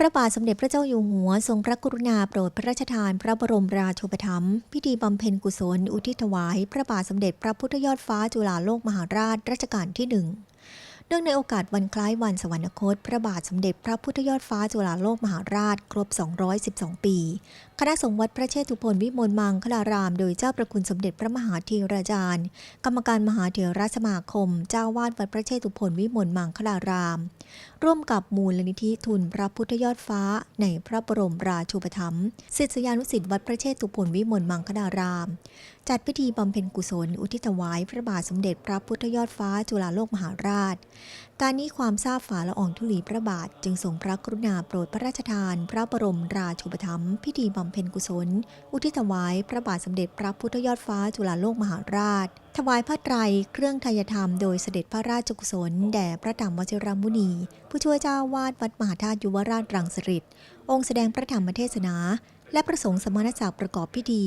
พระบาทสมเด็จพระเจ้าอยู่หัวทรงพระกรุณาโปรดพระราชทานพระบรมราโชปถัมภ์พิธีบำเพ็ญกุศล อุทิศถวาย พระบาทสมเด็จพระพุทธยอดฟ้าจุฬาโลกมหาราชรัชกาลที่หนึ่ง เนื่องในโอกาสวันคล้ายวันสวรรคต พระบาทสมเด็จพระพุทธยอดฟ้าจุฬาโลกมหาราช ครบ 212 ปี คณะสงฆ์วัดพระเชตุพนวิมลมังคลาราม โดยเจ้าประคุณสมเด็จพระมหาธีราจารย์ กรรมการมหาเถรสมาคม เจ้าวาดวัดพระเชตุพนวิมลมังคลาราม ร่วมกับมูลนิธิทุนพระพุทธยอดฟ้า ในพระบรมราชูปถัมภ์ศิษยานุศิษย์วัดพระเชตุพนวิมลมังคลาราม จัดพิธีบำเพ็ญกุศล อุทิศถวายพระบาทสมเด็จพระพุทธยอดฟ้าจุฬาโลกมหาราช การนี้ความทราบฝาละอองธุลีพระบาท จึงทรงพระกรุณาโปรดพระราชทาน พระบรมราชูปถัมพิธีบำเพ็ญกุศล อุทิศถวายพระบาทสมเด็จพระพุทธยอดฟ้าจุฬาโลกมหาราช ถวายผ้าไตรเครื่องทายธรรมโดยเสด็จพระราชกุศล แด่พระธรรมวชิรมุนี ผู้ช่วยเจ้าวาดวัดมหาธาตุยุวราชรังสฤษฎ์องค์แสดงพระธรรมเทศนา และประสงค์สมณศักดิ์ประกอบพิธี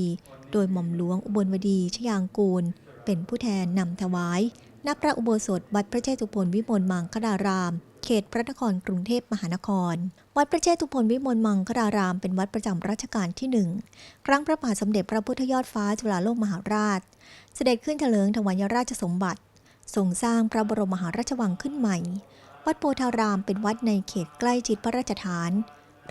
โดยหม่อมหลวงอุบลวดีชยางกูล เป็นผู้แทนนำถวายณพระอุโบสถวัดพระเชตุพนวิมลมังคลาราม เขตพระนครกรุงเทพมหานคร วัดพระเชตุพนวิมลมังคลาราม เป็นวัดประจำรัชกาลที่หนึ่งครั้งพระบาทสมเด็จพระพุทธยอดฟ้าจุฬาโลกมหาราช เสด็จขึ้นเถลิงถวายราชสมบัติทรงสร้างพระบรมมหาราชวังขึ้นใหม่ วัดโพธารามเป็นวัดในเขตใกล้ชิดพระราชฐาน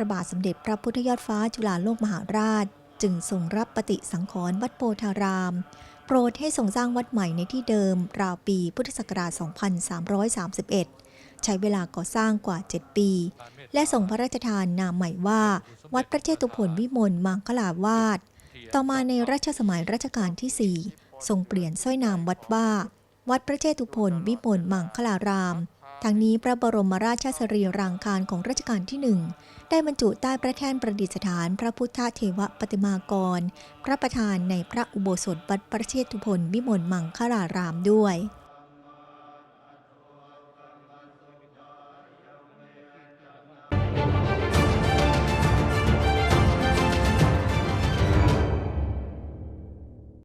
ระบาทสมเด็จพระพุทธยอดฟ้าจุฬาโลกมหาราช จึงทรงรับปฏิสังขรณ์วัดโพธาราม โปรดให้ทรงสร้างวัดใหม่ในที่เดิม ราวปีพุทธศักราช 2331 ใช้เวลาก่อสร้างกว่า 7 ปี และส่งพระราชทานนามใหม่ว่า วัดพระเชตุพนวิมลมังคลาวาสต่อมาในรัชสมัยรัชกาลที่ 4 ทรงเปลี่ยนสร้อยนามวัดว่า วัดพระเชตุพนวิมลมังคลาราม ทั้งนี้พระบรมราชสรีรังคารของรัชกาลที่หนึ่งได้บรรจุใต้พระแท่นประดิษฐาน พระพุทธเทวปฏิมากร พระประธานในพระอุโบสถวัดพระเชตุพนวิมลมังคลารามด้วย